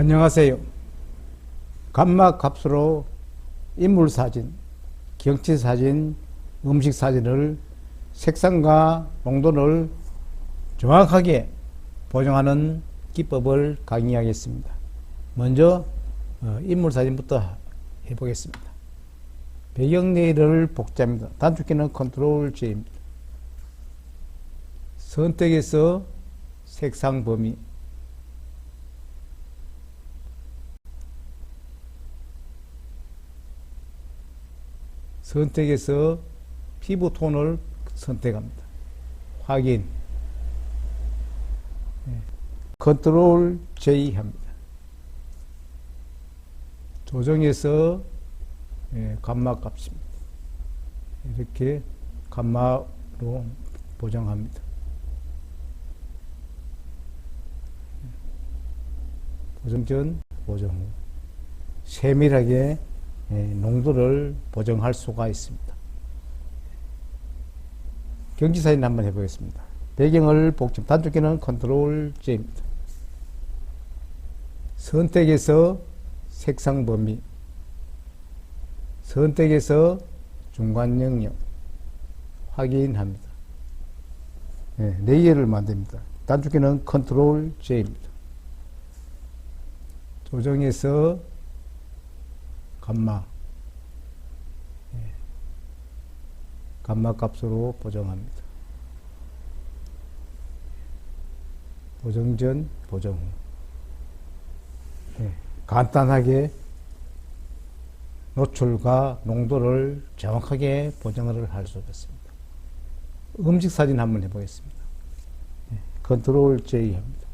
안녕하세요. 감막 값으로 인물 사진, 경치 사진, 음식 사진을 색상과 농도를 정확하게 보정하는 기법을 강의하겠습니다. 먼저 어, 인물 사진부터 해보겠습니다. 배경 레이를 복제합니다. 단축키는 컨트롤 J입니다. 선택해서 색상 범위 선택해서 피부 톤을 선택합니다. 확인. 네. 컨트롤 J 합니다. 조정해서 예, 감마 값입니다. 이렇게 감마로 보정합니다. 보정 전, 보정 후. 세밀하게 예, 농도를 보정할 수가 있습니다. 경지 사진 한번 해보겠습니다. 배경을 복잡 단축키는 컨트롤 J입니다. 선택해서 색상 범위 선택해서 중간 영역 확인합니다. 네, 레이어를 만듭니다. 단축키는 컨트롤 J입니다. 조정해서 감마 예, 감마 값으로 보정합니다. 보정 전, 보정 후. 예, 간단하게 노출과 농도를 정확하게 보정을 할 수 있습니다. 음식 사진 한번 해보겠습니다. 예, 컨트롤 J 합니다.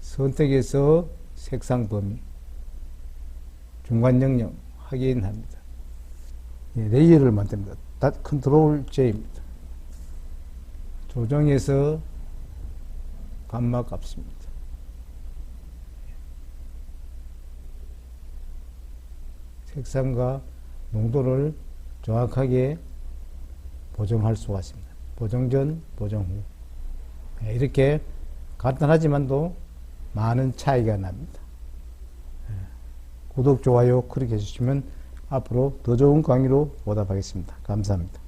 선택해서 색상 범위, 중간 영역 확인합니다. 예, 레이어를 만듭니다. 다, 컨트롤 J입니다. 조정해서 감마 값입니다. 색상과 농도를 정확하게 보정할 수가 있습니다. 보정 전, 보정 후. 예, 이렇게 간단하지만도 많은 차이가 납니다. 예, 구독, 좋아요 그렇게 해주시면 앞으로 더 좋은 강의로 보답하겠습니다. 감사합니다.